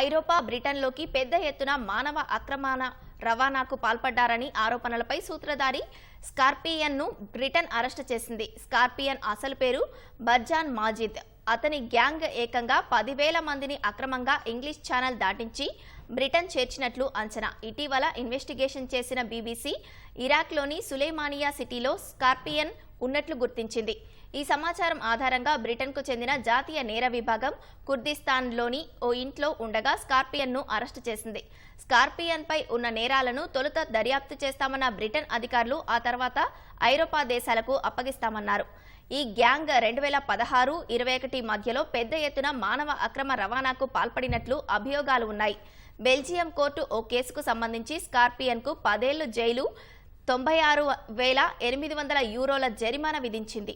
ఐరోపా బ్రిటన్లోకి పెద్ద ఎత్తున మానవ అక్రమణ రవాణాకు పాల్పడ్డారని ఆరోపణలపై సూత్రధారి స్కార్పియన్ను బ్రిటన్ అరెస్టు చేసింది. స్కార్పియన్ అసలు పేరు బర్జాన్ మాజిద్. అతని గ్యాంగ్ ఏకంగా పదివేల మందిని అక్రమంగా ఇంగ్లీష్ ఛానల్ దాటించి బ్రిటన్ చేర్చినట్లు అంచనా. ఇటీవల ఇన్వెస్టిగేషన్ చేసిన బీబీసీ ఇరాక్లోని సులేమానియా సిటీలో స్కార్పియన్ ఉన్నట్లు గుర్తించింది. ఈ సమాచారం ఆధారంగా బ్రిటన్కు చెందిన జాతీయ నేర విభాగం కుర్దిస్తాన్లోని ఓ ఇంట్లో ఉండగా స్కార్పియన్ను అరెస్టు చేసింది. స్కార్పియన్పై ఉన్న నేరాలను తొలుత దర్యాప్తు చేస్తామన్న బ్రిటన్ అధికారులు ఆ తర్వాత ఐరోపా దేశాలకు అప్పగిస్తామన్నారు. ఈ గ్యాంగ్ రెండు వేల పదహారు ఇరవై ఒకటి మధ్యలో పెద్ద ఎత్తున మానవ అక్రమ రవాణాకు పాల్పడినట్లు అభియోగాలు ఉన్నాయి. బెల్జియం కోర్టు ఓ కేసుకు సంబంధించి స్కార్పియన్కు పదేళ్ళు జైలు తొంభై ఆరు వేల ఎనిమిది వందల యూరోల జరిమానా విధించింది.